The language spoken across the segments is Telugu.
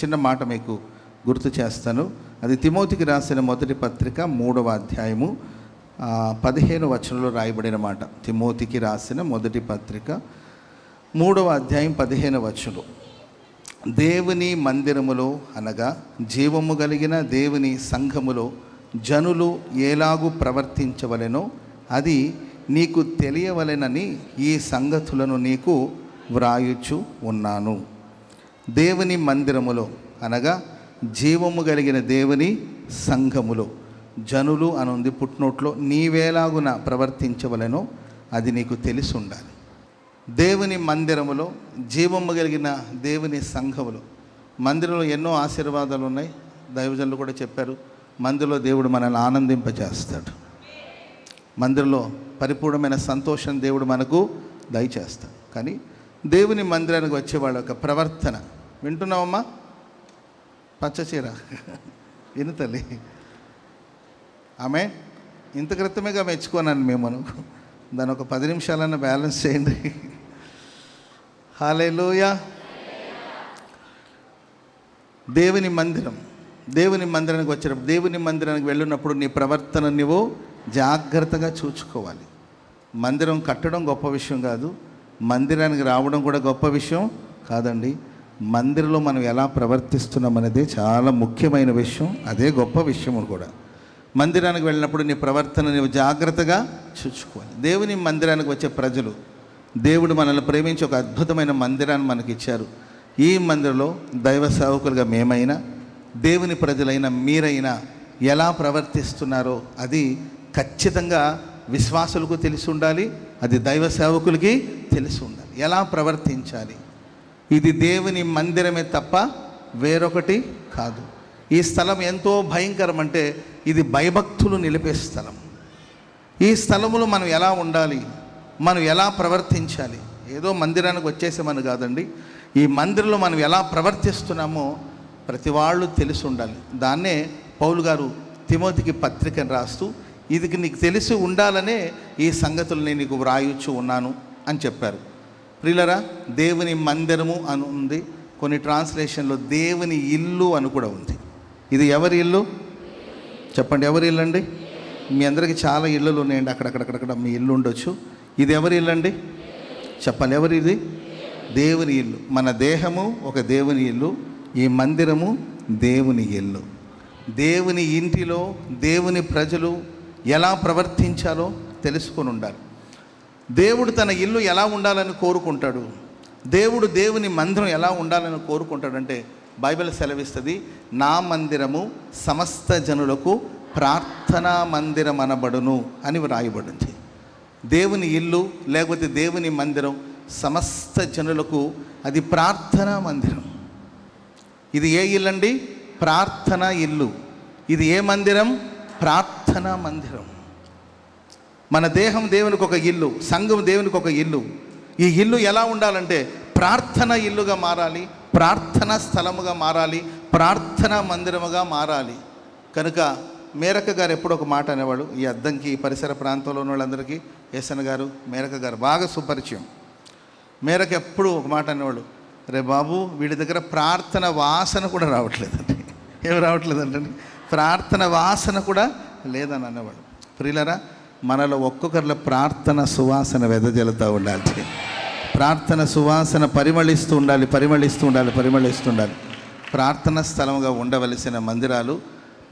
చిన్న మాట మీకు గుర్తు చేస్తాను. అది తిమోతికి రాసిన మొదటి పత్రిక మూడవ అధ్యాయము పదిహేను వచనంలో రాయబడిన మాట. తిమోతికి రాసిన మొదటి పత్రిక మూడవ అధ్యాయం పదిహేను వచనం దేవుని మందిరములో అనగా జీవము కలిగిన దేవుని సంఘములో జనులు ఎలాగు ప్రవర్తించవలెనో అది నీకు తెలియవలెనని ఈ సంగతులను నీకు వ్రాయుచు ఉన్నాను. దేవుని మందిరములో అనగా జీవము కలిగిన దేవుని సంఘములో. జనులు అని ఉంది పుట్టినోట్లో నీవేలాగున ప్రవర్తించవలెనో అది నీకు తెలిసి ఉండాలి దేవుని మందిరములో జీవము కలిగిన దేవుని సంఘములో. మందిరంలో ఎన్నో ఆశీర్వాదాలు ఉన్నాయి దైవజనులు కూడా చెప్పారు మందిరంలో దేవుడు మనల్ని ఆనందింపజేస్తాడు. మందిరంలో పరిపూర్ణమైన సంతోషం దేవుడు మనకు దయచేస్తాడు. కానీ దేవుని మందిరానికి వచ్చే వాళ్ళ యొక్క ప్రవర్తన. వింటున్నావమ్మా? పచ్చచీర. వినుతల్లి ఆమె ఇంత క్రితమేగా మెచ్చుకోనాను మేము. దాని ఒక పది నిమిషాలన్నా బ్యాలెన్స్ చేయండి. హాలేలోయ దేవుని మందిరం. దేవుని మందిరానికి వచ్చినప్పుడు దేవుని మందిరానికి వెళ్ళినప్పుడు నీ ప్రవర్తన నువ్వు జాగ్రత్తగా చూసుకోవాలి మందిరం కట్టడం గొప్ప విషయం కాదు. మందిరానికి రావడం కూడా గొప్ప విషయం కాదండి. మందిరంలో మనం ఎలా ప్రవర్తిస్తున్నాం అనేది చాలా ముఖ్యమైన విషయం అదే గొప్ప విషయం కూడా. మందిరానికి వెళ్ళినప్పుడు నీ ప్రవర్తన నీవు జాగ్రత్తగా చూసుకోవాలి. దేవుని మందిరానికి వచ్చే ప్రజలు దేవుడు మనల్ని ప్రేమించి ఒక అద్భుతమైన మందిరాన్ని మనకి ఇచ్చారు. ఈ మందిరంలో దైవ సేవకులుగా మేమైనా దేవుని ప్రజలైన మీరైనా ఎలా ప్రవర్తిస్తున్నారో అది ఖచ్చితంగా విశ్వాసులకు తెలిసి ఉండాలి అది దైవ సేవకులకి తెలిసి ఉండాలి. ఎలా ప్రవర్తించాలి? ఇది దేవుని మందిరమే తప్ప వేరొకటి కాదు. ఈ స్థలం ఎంతో భయంకరం అంటే ఇది భయభక్తులు నిలిపే స్థలం. ఈ స్థలములో మనం ఎలా ఉండాలి? మనం ఎలా ప్రవర్తించాలి? ఏదో మందిరానికి వచ్చేసామని కాదండి. ఈ మందిరంలో మనం ఎలా ప్రవర్తిస్తున్నామో ప్రతి వాళ్ళు తెలిసి ఉండాలి. దాన్నే పౌలు గారు తిమోతికి పత్రికను రాస్తూ ఇది నీకు తెలిసి ఉండాలనే ఈ సంగతులు నేను నీకు వ్రాయొచ్చు ఉన్నాను అని చెప్పారు. ప్రిలరా దేవుని మందిరము అని ఉంది. కొన్ని ట్రాన్స్లేషన్లో దేవుని ఇల్లు అని కూడా ఉంది. ఇది ఎవరి ఇల్లు? చెప్పండి ఎవరి ఇల్లు అండి మీ అందరికీ చాలా ఇళ్ళు ఉన్నాయండి. అక్కడక్కడక్కడక్కడ మీ ఇల్లు ఉండొచ్చు. ఇది ఎవరి ఇల్లు అండి చెప్పాలి ఎవరి ఇది? దేవుని ఇల్లు. మన దేహము ఒక దేవుని ఇల్లు. ఈ మందిరము దేవుని ఇల్లు. దేవుని ఇంటిలో దేవుని ప్రజలు ఎలా ప్రవర్తించాలో తెలుసుకొని ఉండాలి. దేవుడు తన ఇల్లు ఎలా ఉండాలని కోరుకుంటాడు? దేవుడు దేవుని మందిరం ఎలా ఉండాలని కోరుకుంటాడంటే బైబిల్ సెలవిస్తుంది నా మందిరము సమస్త జనులకు ప్రార్థనా మందిరం అనబడును అని వ్రాయబడింది. దేవుని ఇల్లు లేకపోతే దేవుని మందిరం సమస్త జనులకు అది ప్రార్థనా మందిరం. ఇది ఏ ఇల్లు అండి ప్రార్థన ఇల్లు. ఇది ఏ మందిరం? ప్రార్థనా మందిరం. మన దేహం దేవునికి ఒక ఇల్లు సంఘం దేవునికి ఒక ఇల్లు. ఈ ఇల్లు ఎలా ఉండాలంటే ప్రార్థన ఇల్లుగా మారాలి ప్రార్థన స్థలముగా మారాలి ప్రార్థన మందిరముగా మారాలి. కనుక మేరక గారు ఎప్పుడు ఒక మాట అనేవాడు ఈ అద్దంకి ఈ పరిసర ప్రాంతంలో ఉన్న వాళ్ళందరికీ ఏసన్ గారు మేరక గారు బాగా సుపరిచయం. మేరకు ఎప్పుడు ఒక మాట అనేవాడు రే బాబు వీడి దగ్గర ప్రార్థన వాసన కూడా రావట్లేదండి. ఏం రావట్లేదండి ప్రార్థన వాసన కూడా లేదని అనేవాడు ప్రియులరా మనలో ఒక్కొక్కరిలో ప్రార్థన సువాసన వెదజల్లుతూ ఉండాలి. ప్రార్థన సువాసన పరిమళిస్తూ ఉండాలి పరిమళిస్తూ ఉండాలి పరిమళిస్తూ ఉండాలి. ప్రార్థన స్థలంగా ఉండవలసిన మందిరాలు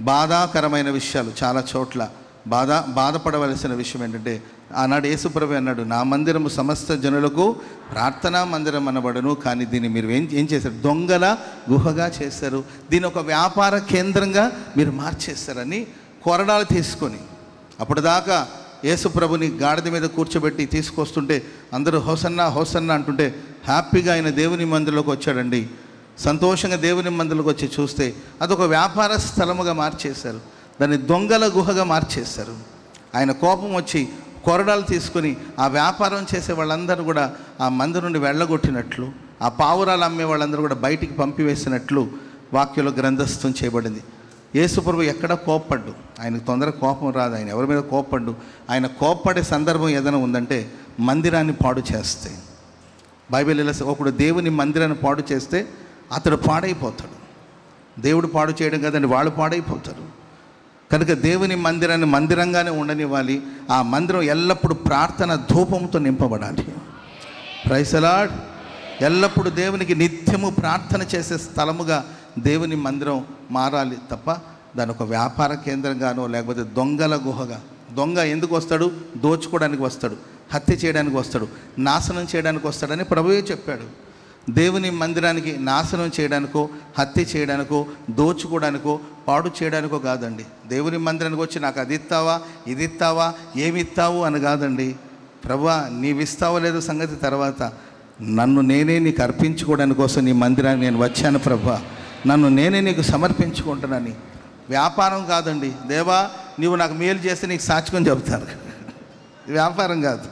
బాధాకరమైన విషయాలు చాలా చోట్ల. బాధ బాధపడవలసిన విషయం ఏంటంటే ఆనాడు యేసుప్రభు అన్నాడు నా మందిరము సమస్త జనులకు ప్రార్థనా మందిరం అనబడను కానీ దీన్ని మీరు ఏం ఏం చేశారు? దొంగల గుహగా చేశారు. దీని ఒక వ్యాపార కేంద్రంగా మీరు మార్చేస్తారని కొరడాలు తీసుకొని అప్పుడు దాకా యేసుప్రభుని గాడిద మీద కూర్చోబెట్టి తీసుకొస్తుంటే అందరూ హోసన్నా హోసన్నా అంటుంటే హ్యాపీగా ఆయన దేవుని మందిరంలోకి వచ్చాడండి. సంతోషంగా దేవుని మందిరంలోకి వచ్చి చూస్తే అదొక వ్యాపార స్థలముగా మార్చేశారు. దాన్ని దొంగల గుహగా మార్చేశారు. ఆయన కోపం వచ్చి కొరడాలు తీసుకొని ఆ వ్యాపారం చేసే వాళ్ళందరూ కూడా ఆ మంది నుండి వెళ్ళగొట్టినట్లు ఆ పావురాలు అమ్మే వాళ్ళందరూ కూడా బయటికి పంపివేసినట్లు వాక్యంలో గ్రంథస్థం చేయబడింది. యేసుప్రభు ఎక్కడ కోప్పడ్డు? ఆయనకు తొందర కోపం రాదు. ఆయన ఎవరి మీద కోప్పడ్డు? ఆయన కోప్పడే సందర్భం ఏదైనా ఉందంటే మందిరాన్ని పాడు చేస్తే. బైబిల్ ఇలా ఒకడు దేవుని మందిరాన్ని పాడు చేస్తే అతడు పాడైపోతాడు. దేవుడు పాడు చేయడం కదండి వాళ్ళు పాడైపోతారు. కనుక దేవుని మందిరాన్ని మందిరంగానే ఉండనివ్వాలి. ఆ మందిరం ఎల్లప్పుడూ ప్రార్థన ధూపంతో నింపబడాలి. ప్రైసలాడ్ ఎల్లప్పుడూ దేవునికి నిత్యము ప్రార్థన చేసే స్థలముగా దేవుని మందిరం మారాలి తప్ప దాని ఒక వ్యాపార కేంద్రంగానో లేకపోతే దొంగల గుహగా దొంగ ఎందుకు వస్తాడు? దోచుకోవడానికి వస్తాడు హత్య చేయడానికి వస్తాడు నాశనం చేయడానికి వస్తాడని ప్రభువే చెప్పాడు. దేవుని మందిరానికి నాశనం చేయడానికో హత్య చేయడానికో దోచుకోవడానికో పాడు చేయడానికో కాదండి. దేవుని మందిరానికి వచ్చి నాకు అది ఇస్తావా ఇది ఇస్తావా ఏమి ఇస్తావు అని కాదండి. ప్రభా నీవు ఇస్తావో లేదో సంగతి తర్వాత నన్ను నేనే నీకు అర్పించుకోవడానికి కోసం నీ మందిరానికి నేను వచ్చాను ప్రభా. నన్ను నేనే నీకు సమర్పించుకుంటున్నాను. వ్యాపారం కాదండి. దేవా నీవు నాకు మేలు చేస్తే నీకు సాక్ష్యం చెబుతాను. వ్యాపారం కాదు.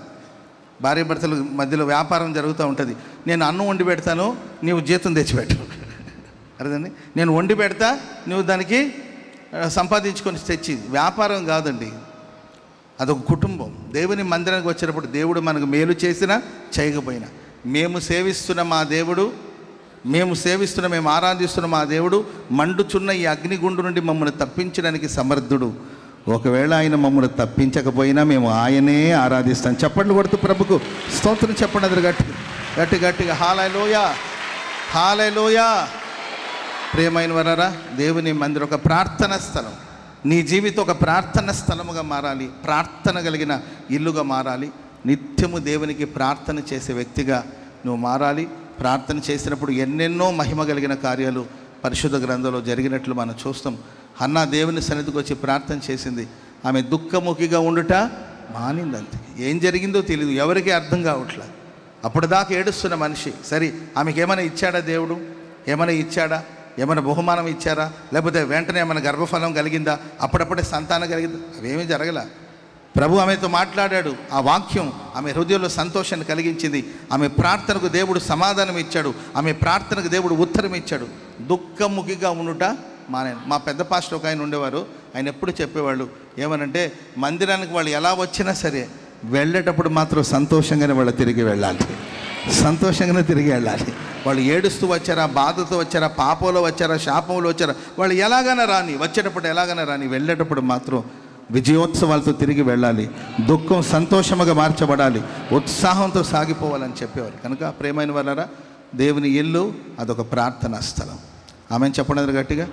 భార్య భర్తల మధ్యలో వ్యాపారం జరుగుతూ ఉంటుంది. నేను అన్నం వండి పెడతాను నీవు జీతం తెచ్చిపెట్టు. అర్థండి నేను వండి పెడతా నువ్వు దానికి సంపాదించుకొని తెచ్చి వ్యాపారం కాదండి. అదొక కుటుంబం. దేవుని మందిరానికి వచ్చినప్పుడు దేవుడు మనకు మేలు చేసినా చేయకపోయినా. మేము సేవిస్తున్న మా దేవుడు మేము సేవిస్తున్న మేము ఆరాధిస్తున్న మా దేవుడు మండుచున్న ఈ అగ్నిగుండు నుండి మమ్మల్ని తప్పించడానికి సమర్థుడు. ఒకవేళ ఆయన మమ్మల్ని తప్పించకపోయినా మేము ఆయనే ఆరాధిస్తాం. చెప్పండి కొడుతూ ప్రభుకు స్తోత్రం చెప్పండి అది గట్టి గట్టి గట్టిగా. హాలలోయ. హాలలోయ. ప్రియమైన వరరా దేవుని మందిరం ఒక ప్రార్థన స్థలం. నీ జీవితం ఒక ప్రార్థన స్థలముగా మారాలి. ప్రార్థన కలిగిన ఇల్లుగా మారాలి. నిత్యము దేవునికి ప్రార్థన చేసే వ్యక్తిగా నువ్వు మారాలి. ప్రార్థన చేసినప్పుడు ఎన్నెన్నో మహిమ కలిగిన కార్యాలు పరిశుద్ధ గ్రంథంలో జరిగినట్లు మనం చూస్తాం. అన్న దేవుని సన్నిధికి వచ్చి ప్రార్థన చేసింది. ఆమె దుఃఖముఖిగా ఉండుట మానిందంతే. ఏం జరిగిందో తెలియదు ఎవరికీ అర్థం కావట్లా అప్పటిదాకా ఏడుస్తున్న మనిషి సరే ఆమెకి ఏమైనా ఇచ్చాడా దేవుడు? ఏమైనా ఇచ్చాడా? ఏమైనా బహుమానం ఇచ్చారా? లేకపోతే వెంటనే ఏమైనా గర్భఫలం కలిగిందా? అప్పుడప్పుడే సంతానం కలిగిందా? అవేమీ జరగల. ప్రభు ఆమెతో మాట్లాడాడు. ఆ వాక్యం ఆమె హృదయంలో సంతోషాన్ని కలిగించింది. ఆమె ప్రార్థనకు దేవుడు సమాధానం ఇచ్చాడు. ఆమె ప్రార్థనకు దేవుడు ఉత్తరం ఇచ్చాడు. దుఃఖముఖిగా ఉండుట మానే. మా పెద్ద పాస్టర్ ఒక ఆయన ఉండేవారు. ఆయన ఎప్పుడు చెప్పేవాళ్ళు ఏమనంటే మందిరానికి వాళ్ళు ఎలా వచ్చినా సరే వెళ్ళేటప్పుడు మాత్రం సంతోషంగానే వాళ్ళు తిరిగి వెళ్ళాలి. సంతోషంగానే తిరిగి వెళ్ళాలి. వాళ్ళు ఏడుస్తూ వచ్చారా బాధతో వచ్చారా పాపంలో వచ్చారా శాపంలో వచ్చారా వాళ్ళు ఎలాగైనా రాని వచ్చేటప్పుడు ఎలాగైనా రాని వెళ్ళేటప్పుడు మాత్రం విజయోత్సవాలతో తిరిగి వెళ్ళాలి. దుఃఖం సంతోషముగా మార్చబడాలి. ఉత్సాహంతో సాగిపోవాలని చెప్పేవారు. కనుక ప్రేమైన వాళ్ళరా దేవుని ఇల్లు అదొక ప్రార్థనా స్థలం. ఆమె చెప్పండి గట్టిగా.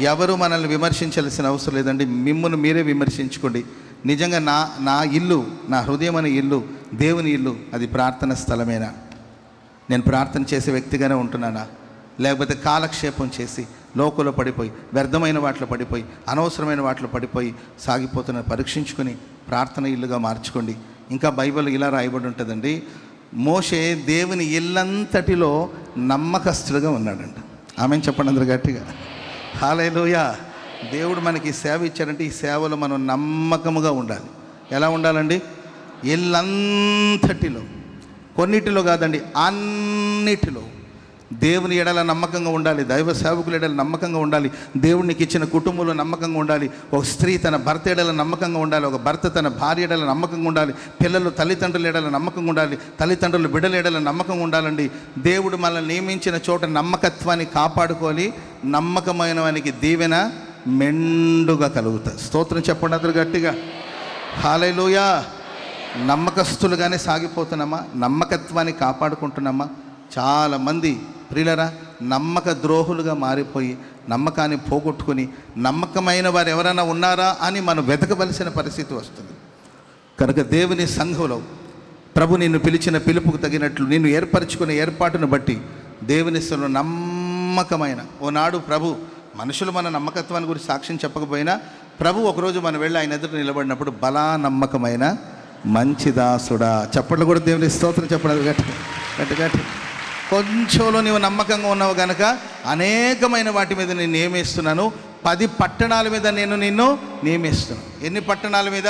ఎవరు మనల్ని విమర్శించాల్సిన అవసరం లేదండి. మిమ్మల్ని మీరే విమర్శించుకోండి. నిజంగా నా నా ఇల్లు నా హృదయం అనే ఇల్లు దేవుని ఇల్లు అది ప్రార్థన స్థలమేనా? నేను ప్రార్థన చేసే వ్యక్తిగానే ఉంటున్నానా? లేకపోతే కాలక్షేపం చేసి లోకంలో పడిపోయి వ్యర్థమైన వాటిలో పడిపోయి అనవసరమైన వాటిలో పడిపోయి సాగిపోతున్న పరీక్షించుకొని ప్రార్థన ఇల్లుగా మార్చుకోండి. ఇంకా బైబిల్ ఇలా రాయబడి ఉంటుందండి మోషే దేవుని ఇల్లంతటిలో నమ్మకస్తుడిగా ఉన్నాడంట. ఆమె చెప్పండి అందరు గట్టిగా. హాలేలోయ దేవుడు మనకి సేవ ఇచ్చాడంటే ఈ సేవలో మనం నమ్మకముగా ఉండాలి. ఎలా ఉండాలండి? ఇల్లంతటిలో. కొన్నిటిలో కాదండి అన్నిటిలో. దేవుని ఎడల నమ్మకంగా ఉండాలి దైవ సేవకుల ఎడల నమ్మకంగా ఉండాలి దేవునికి ఇచ్చిన కుటుంబంలో నమ్మకంగా ఉండాలి ఒక స్త్రీ తన భర్త ఎడల నమ్మకంగా ఉండాలి ఒక భర్త తన భార్య ఎడల నమ్మకంగా ఉండాలి పిల్లలు తల్లిదండ్రుల ఎడల నమ్మకంగా ఉండాలి తల్లిదండ్రులు బిడ్డల ఎడల నమ్మకంగా ఉండాలండి. దేవుడు మనల్ని నియమించిన చోట నమ్మకత్వాన్ని కాపాడుకొని నమ్మకమైన వానికి దీవెన మెండుగా కలుగుతాయి. స్తోత్రం చెప్పండి అతను గట్టిగా. హాలైలోయా. నమ్మకస్తులుగానే సాగిపోతున్నామా? నమ్మకత్వాన్ని కాపాడుకుంటున్నామా? చాలామంది ప్రియులరా నమ్మక ద్రోహులుగా మారిపోయి నమ్మకాన్ని పోగొట్టుకుని నమ్మకమైన వారు ఎవరైనా ఉన్నారా అని మనం వెతకవలసిన పరిస్థితి వస్తుంది. కనుక దేవుని సంఘంలో ప్రభు నిన్ను పిలిచిన పిలుపుకు తగినట్లు నిన్ను ఏర్పరచుకునే ఏర్పాటును బట్టి దేవుని స్థలంలో నమ్మకమైన ఓనాడు ప్రభు మనుషులు మన నమ్మకత్వాన్ని గురించి సాక్ష్యం చెప్పకపోయినా ప్రభు ఒకరోజు మనం వెళ్ళి ఆయన ఎదుట నిలబడినప్పుడు బలా నమ్మకమైన మంచి దాసుడా. చప్పట్లు కూడా దేవుని స్తోత్రం చెప్పడం గట్టి గట్టి గట్టి. కొంచెంలో నీవు నమ్మకంగా ఉన్నావు కనుక అనేకమైన వాటి మీద నేను నియమిస్తున్నాను. పది పట్టణాల మీద నేను నిన్ను నియమిస్తున్నాను. ఎన్ని పట్టణాల మీద?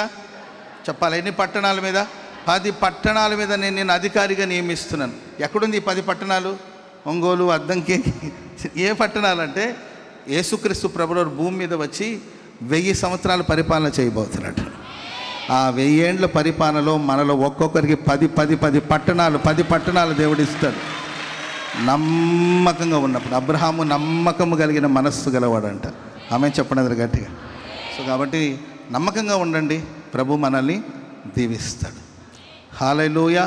చెప్పాలి? ఎన్ని పట్టణాల మీద? పది పట్టణాల మీద నేను నేను అధికారిగా నియమిస్తున్నాను. ఎక్కడుంది ఈ పది పట్టణాలు? ఒంగోలు అద్దంకి ఏ పట్టణాలు అంటే యేసుక్రీస్తు ప్రభుడు భూమి మీద వచ్చి వెయ్యి సంవత్సరాలు పరిపాలన చేయబోతున్నాడు. ఆ వెయ్యేండ్ల పరిపాలనలో మనలో ఒక్కొక్కరికి పది పది పది పట్టణాలు పది పట్టణాలు దేవుడిస్తాడు నమ్మకంగా ఉన్నప్పుడు అబ్రహాము నమ్మకము కలిగిన మనస్సు గలవాడంట. ఆమె చెప్పండి గట్టిగా. సో కాబట్టి నమ్మకంగా ఉండండి. ప్రభు మనల్ని దీవిస్తాడు. హాలూయ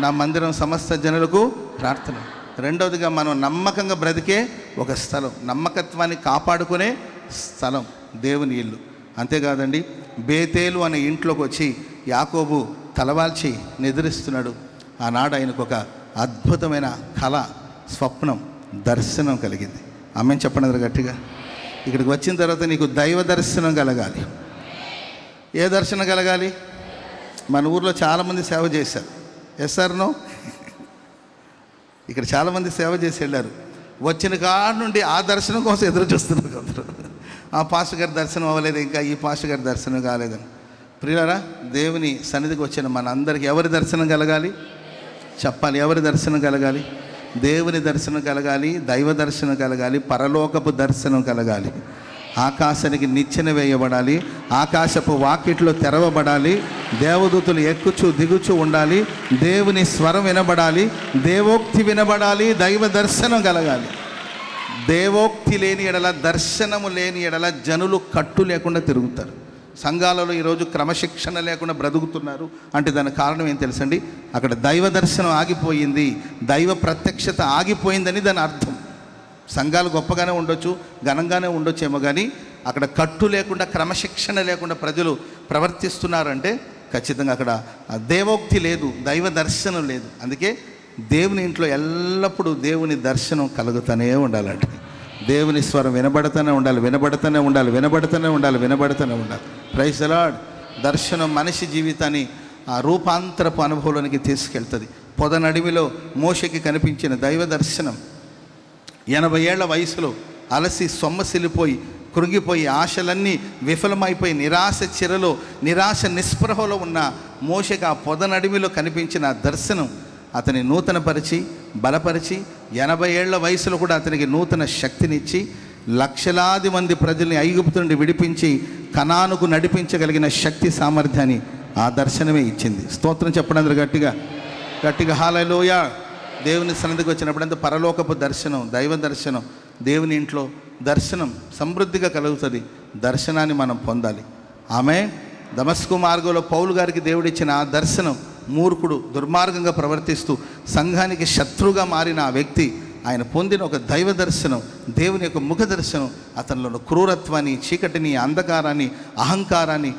నా మందిరం సమస్త జనులకు ప్రార్థన. రెండవదిగా మనం నమ్మకంగా బ్రతికే ఒక స్థలం. నమ్మకత్వాన్ని కాపాడుకునే స్థలం. దేవుని ఇల్లు. అంతేకాదండి బేతేలు అనే ఇంట్లోకి వచ్చి యాకోబు తలవాల్చి నిద్రిస్తున్నాడు. ఆనాడు ఆయనకు ఒక అద్భుతమైన కళ స్వప్నం దర్శనం కలిగింది. ఆమె చెప్పండి గట్టిగా. ఇక్కడికి వచ్చిన తర్వాత నీకు దైవ దర్శనం కలగాలి. ఏ దర్శనం కలగాలి? మన ఊర్లో చాలామంది సేవ చేశారు. ఎస్ సార్ నో ఇక్కడ చాలామంది సేవ చేసి వెళ్ళారు. వచ్చిన కాడ నుండి ఆ దర్శనం కోసం ఎదురు చూస్తున్నారు అందరూ ఆ పాస్టర్ గారి దర్శనం అవ్వలేదు ఇంకా ఈ పాస్టర్ గారి దర్శనం కాలేదని. ప్రియులరా దేవుని సన్నిధికి వచ్చిన మన అందరికి ఎవరి దర్శనం కలగాలి? చెప్పాలి ఎవరి దర్శనం కలగాలి? దేవుని దర్శనం కలగాలి దైవ దర్శనం కలగాలి పరలోకపు దర్శనం కలగాలి. ఆకాశానికి నిచ్చెన వేయబడాలి. ఆకాశపు వాకిట్లో తెరవబడాలి. దేవదూతులు ఎక్కుచు దిగుచు ఉండాలి. దేవుని స్వరం వినబడాలి. దేవోక్తి వినబడాలి. దైవ దర్శనం కలగాలి. దేవోక్తి లేని ఎడల దర్శనము లేని ఎడల జనులు కట్టు లేకుండా తిరుగుతారు. సంఘాలలో ఈరోజు క్రమశిక్షణ లేకుండా బ్రతుకుతున్నారు. అంటే దాని కారణం ఏం తెలుసండి? అక్కడ దైవ దర్శనం ఆగిపోయింది. దైవ ప్రత్యక్షత ఆగిపోయిందని దాని అర్థం. సంఘాలు గొప్పగానే ఉండొచ్చు ఘనంగానే ఉండొచ్చేమో కానీ అక్కడ కట్టు లేకుండా క్రమశిక్షణ లేకుండా ప్రజలు ప్రవర్తిస్తున్నారంటే ఖచ్చితంగా అక్కడ దేవోక్తి లేదు దైవ దర్శనం లేదు. అందుకే దేవుని ఇంట్లో ఎల్లప్పుడూ దేవుని దర్శనం కలుగుతూనే ఉండాలంటే. దేవుని స్వరం వినబడుతూనే ఉండాలి వినబడుతూనే ఉండాలి వినబడుతూనే ఉండాలి వినబడుతూనే ఉండాలి. ప్రైజ్ అలాడ్ దర్శనం మనిషి జీవితాన్ని ఆ రూపాంతరపు అనుభవంలోనికి తీసుకెళ్తుంది. పొదనడివిలో మోషకి కనిపించిన దైవ దర్శనం ఎనభై ఏళ్ళ వయసులో అలసి సొమ్మసిల్లిపోయి కృంగిపోయి ఆశలన్నీ విఫలమైపోయి నిరాశ చిరలో నిరాశ నిస్పృహలో ఉన్న మోషకి ఆ పొదనడిమిలో కనిపించిన దర్శనం అతని నూతనపరిచి బలపరిచి ఎనభై ఏళ్ళ వయసులో కూడా అతనికి నూతన శక్తినిచ్చి లక్షలాది మంది ప్రజల్ని ఐగుప్తు నుండి విడిపించి కణానుకు నడిపించగలిగిన శక్తి సామర్థ్యాన్ని ఆ దర్శనమే ఇచ్చింది. స్తోత్రం చెప్పడం గట్టిగా. గట్టిగా. హాలలోయా దేవుని సన్నిధికి వచ్చినప్పుడంతా పరలోకపు దర్శనం దైవ దర్శనం దేవుని ఇంట్లో దర్శనం సమృద్ధిగా కలుగుతుంది. దర్శనాన్ని మనం పొందాలి. ఆమె దమస్కు మార్గంలో పౌలు గారికి దేవుడిచ్చిన ఆ దర్శనం మూర్ఖుడు దుర్మార్గంగా ప్రవర్తిస్తూ సంఘానికి శత్రువుగా మారిన ఆ వ్యక్తి ఆయన పొందిన ఒక దైవ దర్శనం దేవుని యొక్క ముఖ దర్శనం అతనిలో ఉన్న క్రూరత్వాన్ని చీకటిని అంధకారాన్ని అహంకారాన్ని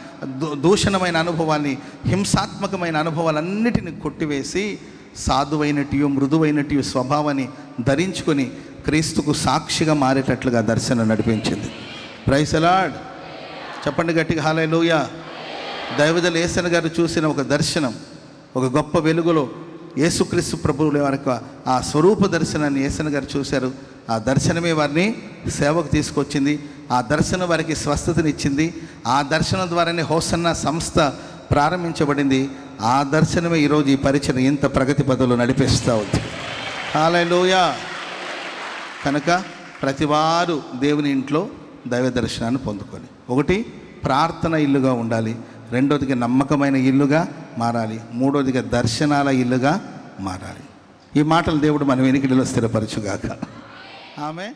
దూషణమైన అనుభవాన్ని హింసాత్మకమైన అనుభవాలన్నిటిని కొట్టివేసి సాధువైనటియు మృదువైనటియు స్వభావాన్ని ధరించుకొని క్రీస్తుకు సాక్షిగా మారేటట్లుగా దర్శనం నడిపించింది. ప్రైసలాడ్ చెప్పండి గట్టిగా హాలూయ దైవదల ఏసన గారు చూసిన ఒక దర్శనం ఒక గొప్ప వెలుగులో యేసుక్రీస్తు ప్రభువుల వరకు ఆ స్వరూప దర్శనాన్ని ఏసన గారు చూశారు. ఆ దర్శనమే వారిని సేవకు తీసుకొచ్చింది. ఆ దర్శనం వారికి స్వస్థతనిచ్చింది. ఆ దర్శనం ద్వారానే హోసన్న సంస్థ ప్రారంభించబడింది. ఆ దర్శనమే ఈరోజు ఈ పరిచయం ఇంత ప్రగతి పదవులు నడిపిస్తూ ఉంది. హాలూయా కనుక ప్రతివారు దేవుని ఇంట్లో దైవ దర్శనాన్ని పొందుకొని. ఒకటి ప్రార్థన ఇల్లుగా ఉండాలి. రెండోదిగా నమ్మకమైన ఇల్లుగా మారాలి. మూడోదిగా దర్శనాల ఇల్లుగా మారాలి. ఈ మాటలు దేవుడు మన వెనుకడిలో స్థిరపరచుగాక. ఆమె